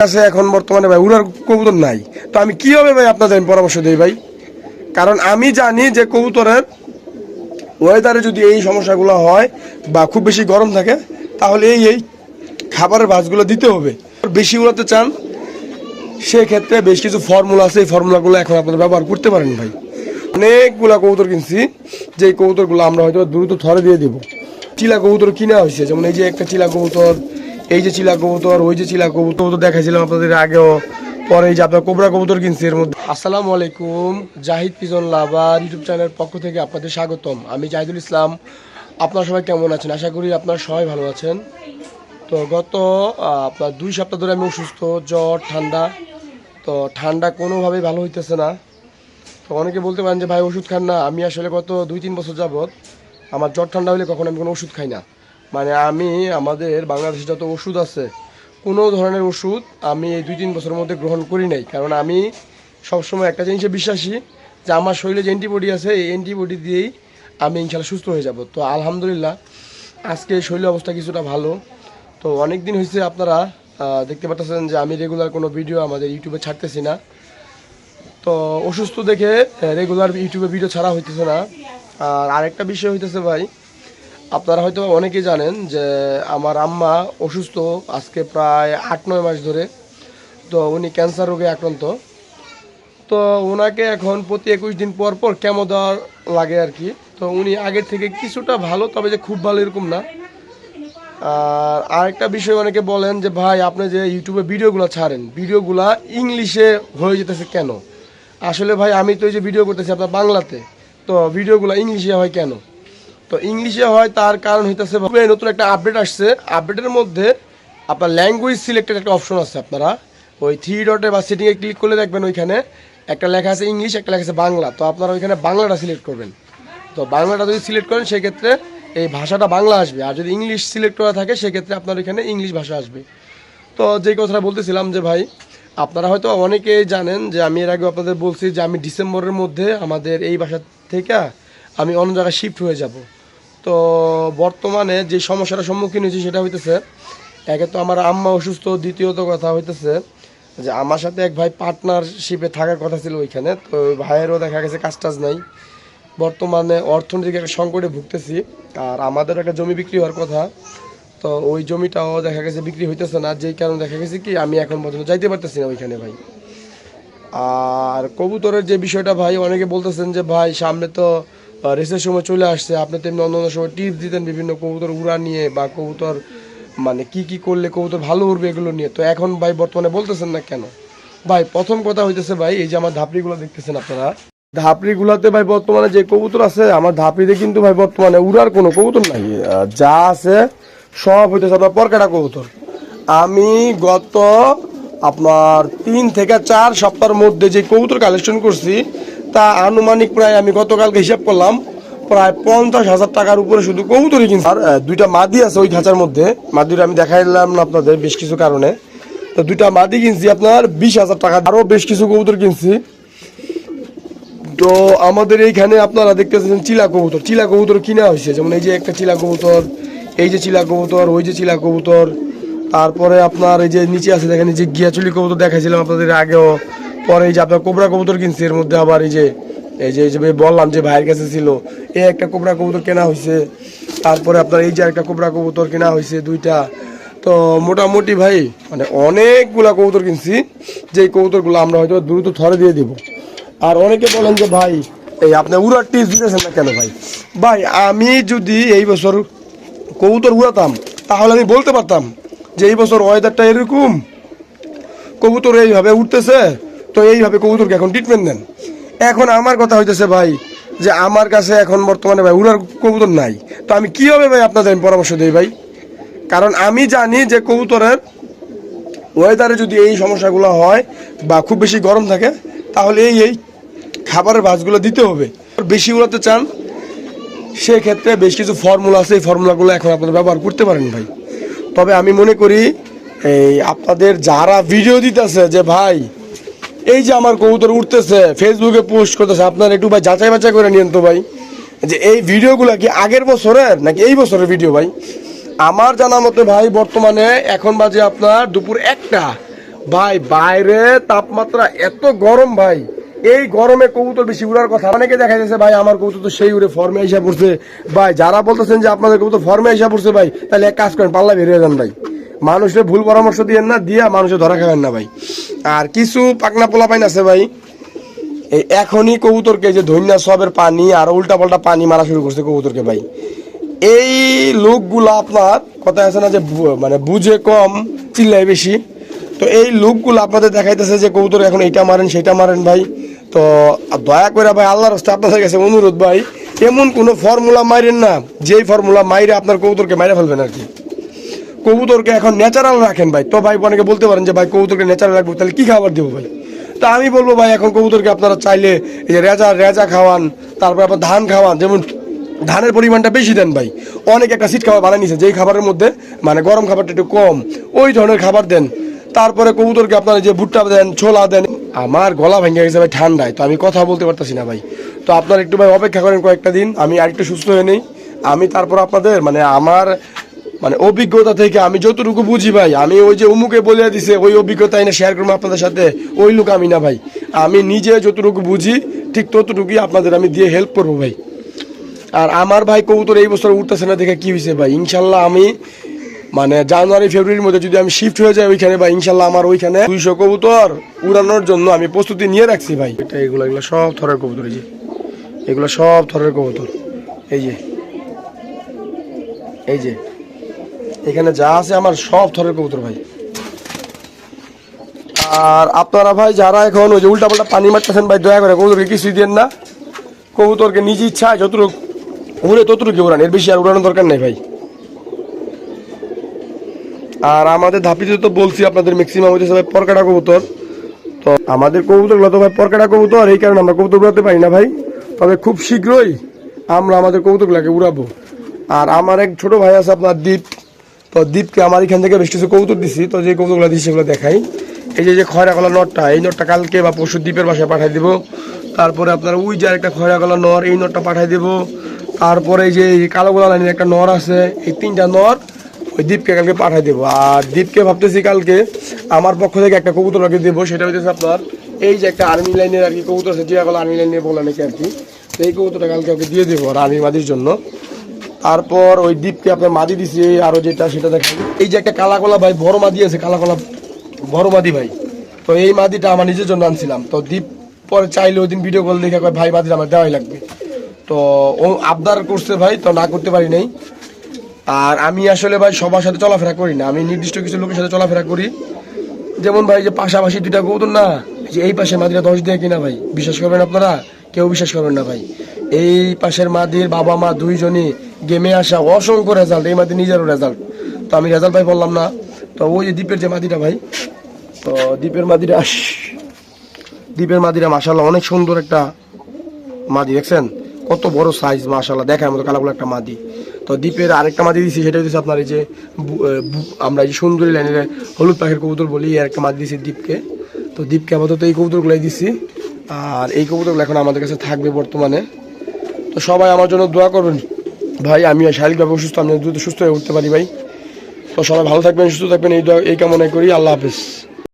কাছে এখন বর্তমানে ভাই উড়ার কবুতর নাই। তো আমি কীভাবে ভাই আপনাদের পরামর্শ দিই ভাই? কারণ আমি জানি যে কবুতরের ওয়েদারে যদি এই সমস্যাগুলো হয় বা খুব বেশি গরম থাকে, তাহলে এই এই খাবারের ভাঁজগুলো দিতে হবে। বেশি উড়াতে চান, সেক্ষেত্রে বেশ কিছু ফর্মুলা আছে, এই ফর্মুলাগুলো এখন আপনারা ব্যবহার করতে পারেন ভাই। অনেকগুলা কবুতর কিনছি যে কবুতরগুলো আমরা হয়তো দ্রুত থরে দিয়ে দিব। চিলা কবুতর কিনা হয়েছে, যেমন এই যে একটা চিলা কবুতর এই যে চিলা কবুতর, ওই যে চিলা কবুতর তো দেখাইছিলাম আপনাদের আগেও। পরে এই যে আপনার কোবরা কবুতর কিনছি এর মধ্যে। আসসালামু আলাইকুম, জাহিদ পিজন লাভার ইউটিউব চ্যানেলের পক্ষ থেকে আপনাদের স্বাগতম। আমি জাহিদুল ইসলাম, আপনারা সবাই কেমন আছেন? আশা করি আপনারা সবাই ভালো আছেন। তো গত আপনার দুই সপ্তাহ ধরে আমি অসুস্থ, জ্বর, ঠান্ডা। তো ঠান্ডা কোনোভাবেই ভালো হইতেছে না। তো অনেকে বলতে পারেন যে, ভাই, ওষুধ খান না। আমি আসলে গত দুই তিন বছর যাবৎ আমার জ্বর ঠান্ডা হলে কখনো আমি কোনো ওষুধ খাই না। মানে আমি, আমাদের বাংলাদেশে যত ওষুধ আছে, কোনো ধরনের ওষুধ আমি এই দুই তিন বছরের মধ্যে গ্রহণ করি নাই। কারণ আমি সবসময় একটা জিনিসে বিশ্বাসী যে আমার শরীরে যে অ্যান্টিবডি আছে, এই অ্যান্টিবডি দিয়েই আমি ইনশাল্লাহ সুস্থ হয়ে যাব। তো আলহামদুলিল্লাহ, আজকে শরীর অবস্থা কিছুটা ভালো। তো অনেক দিন হয়েছে আপনারা দেখতে পাচ্ছেন যে আমি রেগুলার কোনো ভিডিও আমাদের ইউটিউবে ছাড়তেছি না। তো অসুস্থ দেখে রেগুলার ইউটিউবে ভিডিও ছাড়া হইতেছে না। আর আরেকটা বিষয় হইতেছে ভাই আপনারা হয়তো অনেকেই জানেন যে আমার আম্মা অসুস্থ আজকে প্রায় আট, নয় মাস ধরে। তো উনি ক্যান্সার রোগে আক্রান্ত। তো ওনাকে এখন প্রতি একুশ দিন পর পর কেমো দেওয়ার লাগে আর কি। তো উনি আগের থেকে কিছুটা ভালো, তবে যে খুব ভালো এরকম না। আর আরেকটা বিষয় অনেকে বলেন যে, ভাই, আপনি যে ইউটিউবে ভিডিওগুলো ছাড়েন, ভিডিওগুলা ইংলিশে হয়ে যেতেছে কেন? আসলে ভাই, আমি তো এই যে ভিডিও করতেছি আপনার বাংলাতে, তো ভিডিওগুলো ইংলিশে হয় কেন? তো ইংলিশে হয়, তার কারণ হইতেছে নতুন একটা আপডেট আসছে। আপডেটের মধ্যে আপনার ল্যাঙ্গুয়েজ সিলেক্টেড একটা অপশন আছে আপনারা। ওই থ্রি ডটে বা সেটিংয়ে ক্লিক করলে দেখবেন ওইখানে একটা লেখা আছে ইংলিশ একটা লেখা আছে বাংলা। তো আপনারা ওইখানে বাংলাটা সিলেক্ট করবেন। তো বাংলাটা যদি সিলেক্ট করেন, সেক্ষেত্রে এই ভাষাটা বাংলা আসবে। আর যদি ইংলিশ সিলেক্ট করা থাকে, সেক্ষেত্রে আপনার ওইখানে ইংলিশ ভাষা আসবে। তো যে কথাটা বলতেছিলাম যে ভাই, আপনারা হয়তো অনেকেই জানেন যে আমি এর আগে আপনাদের বলছি যে আমি ডিসেম্বরের মধ্যে আমাদের এই বাসা থেকে আমি অন্য জায়গায় শিফট হয়ে যাব। তো বর্তমানে যে সমস্যাটার সম্মুখীন হয়েছি সেটা হইতেছে, একে তো আমার আম্মা অসুস্থ, দ্বিতীয়ত কথা হইতেছে যে আমার সাথে এক ভাই পার্টনারশিপে থাকার কথা ছিল ওইখানে, তো ভাইয়েরও দেখা গেছে কাজ টাজ নাই। বর্তমানে অর্থনৈতিক একটা সংকটে ভুগতেছি, আর আমাদের একটা জমি বিক্রি হওয়ার কথা, তো ওই জমিটাও দেখা গেছে বিক্রি হইতেছে না, যেই কারণে দেখা গেছে কি আমি এখন পর্যন্ত যাইতে পারতেছি না ওইখানে ভাই। আর কবুতরের যে বিষয়টা ভাই, অনেকে বলতেছেন যে ভাই, সামনে তো রেসের সময় চলে আসছে। আপনি তেমনি অন্য অন্য সময় টিপস দিতেন বিভিন্ন কবুতর উড়া নিয়ে বা কবুতর মানে কি কি করলে কবুতর ভালো উড়বে এগুলো নিয়ে। তো এখন ভাই বর্তমানে বলতেছেন না কেন? ভাই, প্রথম কথা হইতেছে ভাই, এই যে আমার ধাপড়িগুলো দেখতেছেন আপনারা। ধাপড়ি গুলাতে ভাই বর্তমানে যে কবুতর আছে, আমার ধাপড়িতে কিন্তু ভাই বর্তমানে উড়ার কোনো কবুতর নাই। যা আছে সব হইতেছে আপনার পরকাটা কবুতর। আমি গত আপনার তিন থেকে চার সপ্তাহের মধ্যে যে কবুতর কালেকশন করছি তা আনুমানিক প্রায় আমি গতকালকে হিসাব করলাম, প্রায় পঞ্চাশ হাজার টাকার উপরে শুধু কবুতরই কিনছি। আর দুইটা মাদি আছে ওই খাঁচার মধ্যে। মাদিটা আমি দেখাইলাম না আপনাদের বেশ কিছু কারণে। তো দুইটা মাদি কিনছি আপনার বিশ হাজার টাকা আরও বেশ কিছু কবুতর কিনছি। তো আমাদের এইখানে আপনারা দেখতেছেন চিলা কবুতর। চিলা কবুতর কিনা হয়েছে। যেমন এই যে একটা চিলা কবুতর, এই যে চিলা কবুতর, ওই যে চিলা কবুতর। তারপরে আপনার এই যে নিচে আছে, দেখেন যে গিয়াচুলি কবুতর দেখাইছিলাম আপনাদের আগেও। পরে এই যে আপনার কোবরা কবুতর কিনছি, এর মধ্যে আবার এই যে এই যে বললাম যে ভাইয়ের কাছে ছিল এই একটা কোবরা কবুতর কেনা হয়েছে তারপরে আপনার এই যে একটা কোবরা কবুতর কেনা হয়েছে দুইটা। তো মোটামুটি ভাই মানে অনেকগুলা কবুতর কিনছি যে কবুতরগুলো আমরা হয়তো দ্রুত থরে দিয়ে দিব। আর অনেকে বলেন যে, ভাই, এই আপনি উড়ার টিপস দিতেছেন না কেন ভাই? ভাই, আমি যদি এই বছর কবুতর উড়াতাম, তাহলে আমি বলতে পারতাম যে, এই বছর ওয়েদারটা এরকম, কবুতর এইভাবে উঠতেছে তো এইভাবে কবুতরকে এখন ট্রিটমেন্ট দেন। এখন আমার কথা হইতেছে ভাই, যে আমার কাছে এখন বর্তমানে ভাই উড়ার কবুতর নাই। তো আমি কীভাবে ভাই আপনাদের আমি পরামর্শ দিই ভাই? কারণ আমি জানি যে কবুতরের ওয়েদারে যদি এই সমস্যাগুলো হয় বা খুব বেশি গরম থাকে, তাহলে এই এই খাবারের ভাজগুলো দিতে হবে। বেশি উড়াতে চান, সেক্ষেত্রে বেশ কিছু ফর্মুলা আছে, এই ফর্মুলাগুলো এখন আপনারা ব্যবহার করতে পারেন ভাই। তবে আমি মনে করি, এই আপনাদের যারা ভিডিও দিতেছে যে ভাই এই যে আমার কবুতর উঠতেছে ফেসবুকে পোস্ট করতেছে, আপনার একটু ভাই যাচাই বাছাই করে নিন তো ভাই। যে এই ভিডিওগুলো কি আগের বছরের নাকি এই বছরের ভিডিও ভাই? আমার জানা মতে ভাই বর্তমানে এখন বাজে আপনার দুপুর একটা। ভাই, বাইরে তাপমাত্রা এত গরম ভাই। এই গরমে কবুতর বেশি উড়ার কথা অনেকে দেখা যাচ্ছে ভাই, আমার কবুতর তো সেই উড়ে ফর্মে এসে পড়ছে। ভাই, যারা বলতেছেন যে আপনাদের কবুতর ফর্মে এসে পড়ছে ভাই, তাহলে এক কাজ করেন, পাল্লা বেরিয়ে যান ভাই। মানুষের ভুল পরামর্শ দিয়ে না, দিয়া মানুষের ধরা খাবেন না ভাই। আর কিছু পাকনা পোলা পাইন আছে ভাই। এই এখনই কবুতরকে যে ধন্যা সবের পানি আর উল্টা পাল্টা পানি মারা শুরু করছে কবুতরকে ভাই। এই লোকগুলা আপনার, কথা আছে না যে মানে বুঝে কম, চিল্লায় বেশি। তো এই লোকগুলো আপনাদের দেখাইতেছে যে কবুতর এখন এইটা মারেন, সেটা মারেন ভাই। তো দয়া করে ভাই, আল্লাহর রাস্তায় আপনাদের কাছে অনুরোধ ভাই, এমন কোনো ফর্মুলা মাইরেন না, যেই ফর্মুলা মাইরে আপনার কবুতরকে মাইরে ফেলবেন আর কি। কবুতরকে এখন ন্যাচারাল রাখেন ভাই। তো ভাই অনেকে বলতে পারেন যে, ভাই, কবুতরকে ন্যাচারাল রাখব, তাহলে কি খাবার দেবো বলে? তা আমি বলব ভাই, এখন কবুতরকে আপনারা চাইলে এই যে রেজা রেজা খাওয়ান, তারপর আপনার ধান খাওয়ান, যেমন ধানের পরিমাণটা বেশি দেন ভাই। অনেক একটা সিট খাবার বানিয়ে নিছে, যেই খাবারের মধ্যে মানে গরম খাবারটা একটু কম, ওই ধরনের খাবার দেন। তারপরে কবুতরকে আপনারা যে ভুট্টা দেন, ছোলা দেন, আমার গলা ভেঙে গেছে ভাই ঠান্ডায়, তো আমি কথা বলতে পারতেছি না ভাই। তো আপনারা একটু ভাই অপেক্ষা করেন কয়েকটা দিন, আমি আরেকটু সুস্থ হয়ে নেই। আমি তারপর আপনাদের মানে আমার মানে অভিজ্ঞতা থেকে আমি যতটুকু বুঝি ভাই, আমি ওই যে অমুকে বলে দিছে, ওই অভিজ্ঞতা এনে শেয়ার করব আপনাদের সাথে, ওই লোক আমি না ভাই। আমি নিজে যতটুকু বুঝি, ঠিক ততটুকুই আপনাদের আমি দিয়ে হেল্প করব ভাই। আর আমার ভাই কবুতর এই বছর উঠতেছে না দেখে কি হয়েছে ভাই, ইনশাল্লাহ আমি মানে জানুয়ারি, ফেব্রুয়ারির মধ্যে যদি আমি শিফট হয়ে যাই ওইখানে ভাই, ইনশাল্লাহ আমার ওইখানে দুইশো কবুতর উড়ানোর জন্য আমি প্রস্তুতি নিয়ে রাখছি ভাই। এটা এগুলো এগুলো সব থরের কবুতর এই যে। এগুলো সব থরের কবুতর। এই যে। এই যে। এখানে যা আছে আমার সব থরের কবুতর ভাই। আর আপনারা ভাই যারা এখন ওই যে উল্টা পাল্টা পানি মারতেছেন ভাই, দয়া করে কবুতরকে কিছুই দেন না। কবুতরকে নিজ ইচ্ছায় যতটুকু উড়ে ততটুকু উড়ান, এর বেশি আর উড়ানোর দরকার নেই ভাই। আর আমাদের ধাপিতে তো বলছি আপনাদের ম্যাক্সিমাম হইতেছে ভাই পরকাটা কবুতর। তো আমাদের কবুতরগুলো তো ভাই পরকাটা কবুতর, এই কারণে আমরা কবুতর উড়াতে পারি না ভাই। তবে খুব শীঘ্রই আমরা আমাদের কবুতরগুলোকে উড়াবো। আর আমার এক ছোট ভাই আছে আপনার দ্বীপ তো দ্বীপকে আমার এখান থেকে বেশ কিছু কবুতর দিছি। তো যে কবুতরগুলো দিচ্ছি সেগুলো দেখাই। এই যে যে খয়রা কলা নটটা, এই নটটা কালকে বা পরশু দ্বীপের বাসায় পাঠাই দিব। তারপরে আপনার ওই যে একটা খয়রা কলা নর, এই নটটা পাঠাই দিব। তারপরে যে কালো গোলা লাইনের একটা নর আছে, এই তিনটা নর ওই দ্বীপকে কালকে পাঠাই দেবো। আর দ্বীপকে ভাবতেছি কালকে আমার পক্ষ থেকে একটা কবুতর আগে দেবো, সেটা হচ্ছে আপনার এই যে একটা আর্মি লাইনের আর কি কবুতর আছে, জিয়াগলা আর্মি লাইনে বলা নাকি আর কি। এই কবুতরটা কালকে ওকে দিয়ে দেবো আর আর্মি মাদির জন্য। তারপর ওই দ্বীপকে আপনার মাদি দিছি, আরও যেটা সেটা দেখেন এই যে একটা কালা কলা ভাই, বড় মাদি আছে কালা কলা বড় মাদি ভাই। তো এই মাদিটা আমার নিজের জন্য আনছিলাম। তো দ্বীপ পরে চাইলে ওই দিন ভিডিও কল দেখে কয় ভাই মাদিটা আমার দেওয়াই লাগবে। তো ও আবদার করছে ভাই, তো না করতে পারি নাই। আর আমি আসলে ভাই সবার সাথে চলাফেরা করি না। আমি নির্দিষ্ট কিছু লোকের সাথে চলাফেরা করি। যেমন ভাই যে পাশাপাশি দুইটা কবুতর না যে এই পাশে মাদিরা দশ দেয় কিনা ভাই, বিশ্বাস করবেন আপনারা? কেউ বিশ্বাস করবেন না ভাই। এই পাশের মাদির বাবা মা দুইজনই গেমে আসা অসংখ্য রেজাল্ট এই মাদির নিজেরও রেজাল্ট তো আমি রেজাল্ট ভাই বললাম না। তো ওই যে দ্বীপের যে মাদিটা ভাই, তো দ্বীপের মাদিরা দ্বীপের মাদিরা মাসাল্লাহ অনেক সুন্দর একটা মাদি দেখছেন? কত বড় সাইজ মাশাল্লাহ দেখার মতো কালাগুলো একটা মাদি তো দ্বীপের আরেকটা মাদি দিয়েছি সেটা হচ্ছে আপনার এই যে আমরা যে সুন্দরী লাইনের হলুদ পাখির কবুতর বলি, এই আরেকটা মাদি দিছি দ্বীপকে। তো দ্বীপকে আপাতত এই কবুতরগুলাই দিছি। আর এই কবুতরগুলো এখন আমাদের কাছে থাকবে বর্তমানে। তো সবাই আমার জন্য দোয়া করবেন। ভাই আমি শারীরিকভাবে অসুস্থ, আমি দ্রুত সুস্থ হয়ে উঠতে পারি ভাই। তো সবাই ভালো থাকবেন, সুস্থ থাকবেন, এই এই কামনাই করি। আল্লাহ হাফেজ।